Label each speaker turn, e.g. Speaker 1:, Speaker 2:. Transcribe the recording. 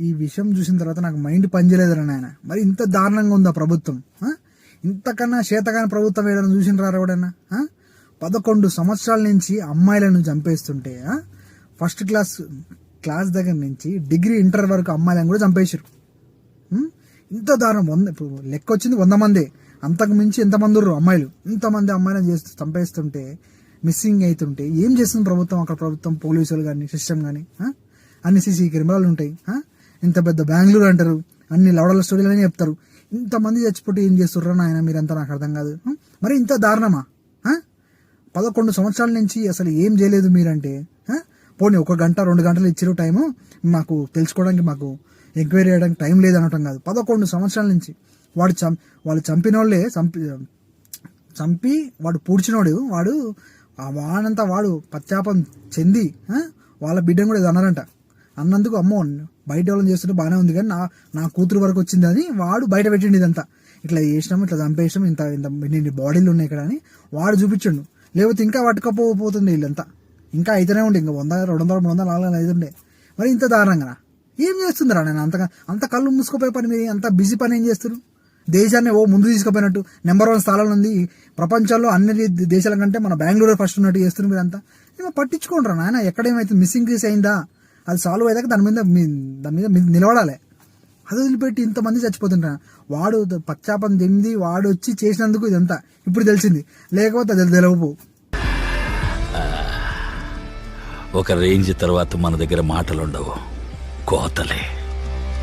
Speaker 1: ఈ విషయం చూసిన తర్వాత నాకు మైండ్ పనిచేయలేదురా నాయన. మరి ఇంత దారుణంగా ఉందా ప్రభుత్వం? ఇంతకన్నా చేతకాని ప్రభుత్వం ఏదైనా చూసినరా ఎవడన్నా పదకొండు సంవత్సరాల నుంచి అమ్మాయిలను చంపేస్తుంటే ఫస్ట్ క్లాస్ క్లాస్ దగ్గర నుంచి డిగ్రీ ఇంటర్ వరకు అమ్మాయిలను కూడా చంపేశారు. ఇంత దారుణం. వంద ఇప్పుడు లెక్క వచ్చింది వంద మంది. అంతకు మించి ఎంతమంది అమ్మాయిలు? ఇంతమంది అమ్మాయిలను చేస్తూ చంపేస్తుంటే మిస్సింగ్ అవుతుంటే ఏం చేస్తుంది ప్రభుత్వం? అక్కడ ప్రభుత్వం పోలీసులు కానీ సిస్టమ్ కానీ అన్ని సీసీ కెమెరాలు ఉంటాయి ఇంత పెద్ద బెంగళూరు అంటారు. అన్ని లవడల స్టోరీలు చెప్తారు. ఇంతమంది చచ్చిపోతే ఏం చేస్తుర్రా నాయన? మీరంతా నాకు అర్థం కాదు. మరి ఇంత దారుణమా? పదకొండు సంవత్సరాల నుంచి అసలు ఏం చేయలేదు మీరంటే పోనీ ఒక గంట రెండు గంటలు ఇచ్చారు టైము మాకు తెలుసుకోవడానికి మాకు ఎంక్వైరీ చేయడానికి టైం లేదు అనటం కాదు. పదకొండు సంవత్సరాల నుంచి వాడు చం వాళ్ళు చంపిన వాళ్ళే చంపి చంపి వాడు పూడ్చినోడు వాడు ఆ వాడంతా వాడు పశ్చాపం చెంది వాళ్ళ బిడ్డను కూడా ఇది అన్నారంట. అన్నందుకు అమ్మో బయట వాళ్ళని చేస్తుంటే బాగానే ఉంది కానీ నా నా కూతురు వరకు వచ్చింది అని వాడు బయట పెట్టిండు ఇదంతా. ఇట్లా చేసినాం ఇట్లా చంపేసినాం ఇంత ఇంత ఇన్ని బాడీలు ఉన్నాయి ఇక్కడ అని వాడు చూపించండు. లేకపోతే ఇంకా పట్టుకపోతుంది వీళ్ళంతా. ఇంకా అయితేనే ఉండే ఇంకా వంద రెండు వందల మూడు వందల నాలుగు వందలు అవుతుండే మరి ఇంత దారుణంగా ఏం చేస్తుందిరా నేను అంతగా అంత కళ్ళు మూసుకుపోయే పని మీరు అంత బిజీ పని ఏం చేస్తారు దేశాన్ని ఓ ముందు తీసుకుపోయినట్టు నెంబర్ వన్ స్థానంలో ఉంది. ప్రపంచంలో అన్ని దేశాల కంటే మన బెంగళూరు ఫస్ట్ ఉన్నట్టు చేస్తున్నారు మీరు అంతా ఏమో పట్టించుకోండి నాయన ఎక్కడేమైతే మిస్సింగ్ కేసు అయిందా? అది సాల్వ్ అయ్యాక దాని మీద మీ- దాని మీద మీద నిలబడాలి. అది వదిలిపెట్టి ఇంతమంది చచ్చిపోతుంటా వాడు పచ్చాపం చెంది వాడు వచ్చి చేసినందుకు ఇదంతా. ఇప్పుడు తెలిసింది. లేకపోతే అది తెలవపు
Speaker 2: ఒక రేంజ్ తర్వాత మన దగ్గర మాటలుండవు. కోతలే.